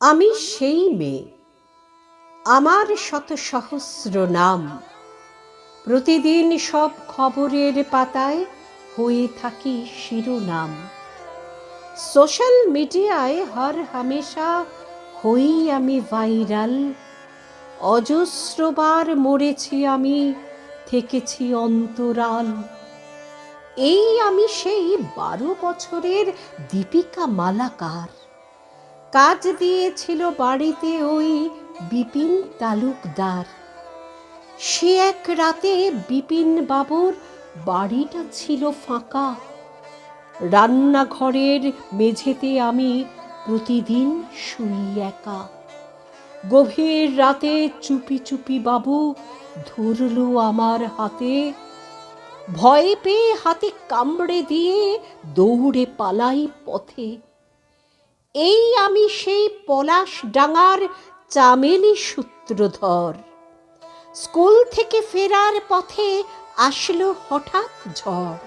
আমি সেই মেয়ে। আমার শত সহস্র নাম। প্রতিদিন সব খবরের পাতায় হয়ে থাকি শিরোনাম। সোশ্যাল মিডিয়ায় হর হামেশা হই আমি ভাইরাল। অজস্রবার মরেছি আমি, থেকেছি অন্তরাল। এই আমি সেই বারো বছরের দীপিকা মালাকার। কাজ দিয়েছিল বাড়িতে ওই বিপিন তালুকদার। সে এক রাতে বিপিন বাবুর বাড়িটা ছিল ফাঁকা। রান্নাঘরের মেঝেতে আমি প্রতিদিন শুই একা। গভীর রাতে চুপি চুপি বাবু ধরল আমার হাতে। ভয় পেয়ে হাতে কামড়ে দিয়ে দৌড়ে পালাই পথে। এই আমি সেই পলাশ ডাঙার চামেলি সূত্রধর। স্কুল থেকে ফেরার পথে আসলো হঠাৎ ঝড়।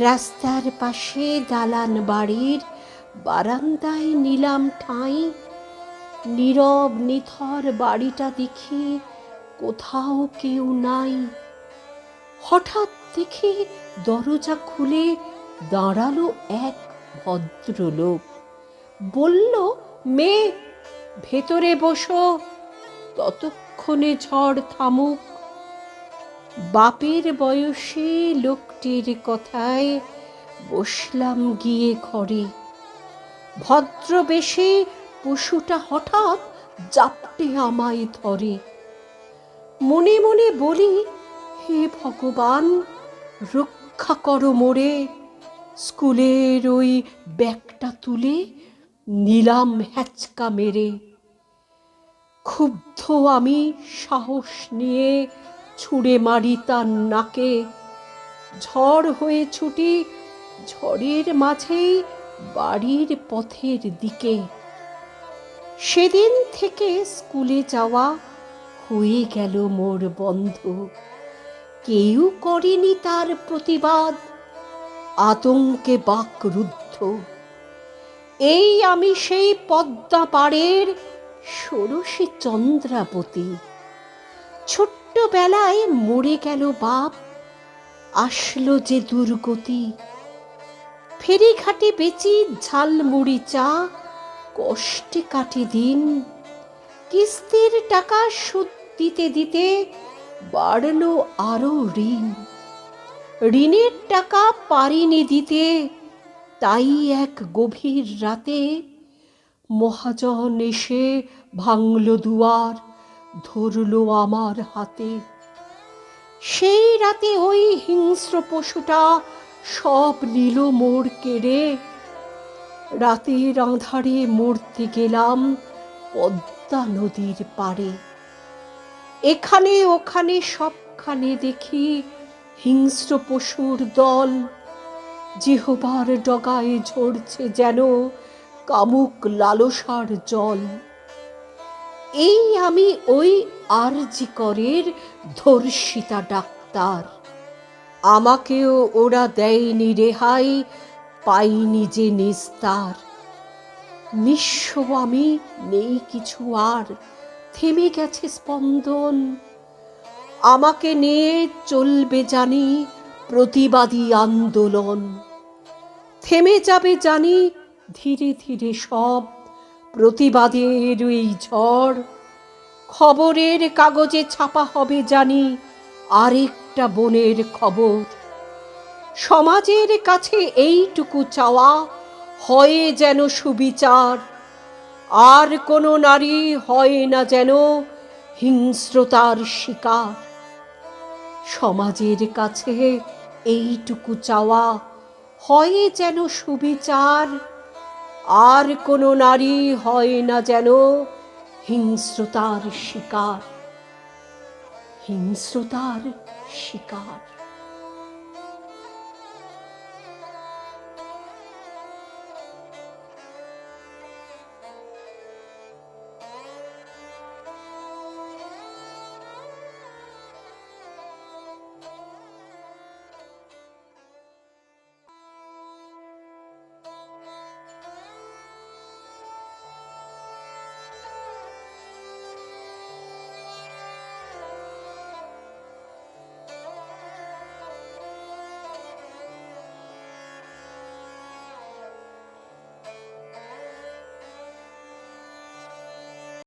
রাস্তার পাশে দালান বাড়ির বারান্দায় নিলাম ঠাঁই। নীরব নিথর বাড়িটা দেখি কোথাও কেউ নাই। হঠাৎ দেখি দরজা খুলে দাঁড়াল এক ভদ্রলোক। বলল, মেয়ে, ভেতরে বসো, ততক্ষণে ঝড় থামুক। বাপের বয়সে লোকটির কথায় বসলাম গিয়ে ঘরে। ভদ্রবেশে পশুটা হঠাৎ জাপটে আমায় ধরে। মনে মনে বলি, হে ভগবান, রক্ষা করো মোরে। স্কুলের ওই ব্যাগটা তুলে নিলাম হ্যাচকা মেরে। ক্ষুব্ধ আমি সাহস নিয়ে ছুঁড়ে মারি তার নাকে। ঝড় হয়ে ছুটি ঝড়ের মাঝেই বাড়ির পথের দিকে। সেদিন থেকে স্কুলে যাওয়া হয়ে গেল মোর বন্ধ। কেউ করেনি তার প্রতিবাদ। আতঙ্কে বাকরুদ্ধ। এই আমি সেই পদ্মা পাড়ের ষোড়শী চন্দ্রাবতী। ছোট্টবেলায় মরে গেল বাপ, আসলো যে দুর্গতি। ফেরিঘাটে বেচি ঝালমুড়ি চা, কষ্টে কাটে দিন। কিস্তির টাকা সুদ দিতে দিতে বাড়লো আরও ঋণ। ঋণের টাকা পারিনি দিতে তাই এক গভীর রাতে মহাজন এসে ভাঙল দুয়ার, ধরলো আমার হাতে। সেই রাতে ওই হিংস্র পশুটা সব নিল মোড় কেড়ে। রাতের আঁধারে মরতে গেলাম পদ্মা নদীর পাড়ে। এখানে ওখানে সবখানে দেখি হিংস্র পশুর দল জিহবার ডগায় ঝরছে যেন কামুক লালসার জল। এই আমি ওই আরজি করের ধর্ষিতা ডাক্তার। আমাকেও ওরা দেয়নি রেহাই, পাইনি যে নিস্তার। নিঃস্ব আমি নেই কিছু আর, থেমে গেছে স্পন্দন। আমাকে নিয়ে চলবে জানি প্রতিবাদী আন্দোলন। থেমে যাবে জানি ধীরে ধীরে সব। প্রতিবাদের এই ঝড়, খবরের কাগজে ছাপা হবে জানি আরেকটা বনের খবর। সমাজের কাছে এইটুকু চাওয়া হয় যেন সুবিচার। আর কোনো নারী হয় না যেন হিংস্রতার শিকার। সমাজের কাছে এইটুকু চাওয়া হয় যেন সুবিচার। আর কোনো নারী হয় না যেন হিংস্রতার শিকার। হিংস্রতার শিকার।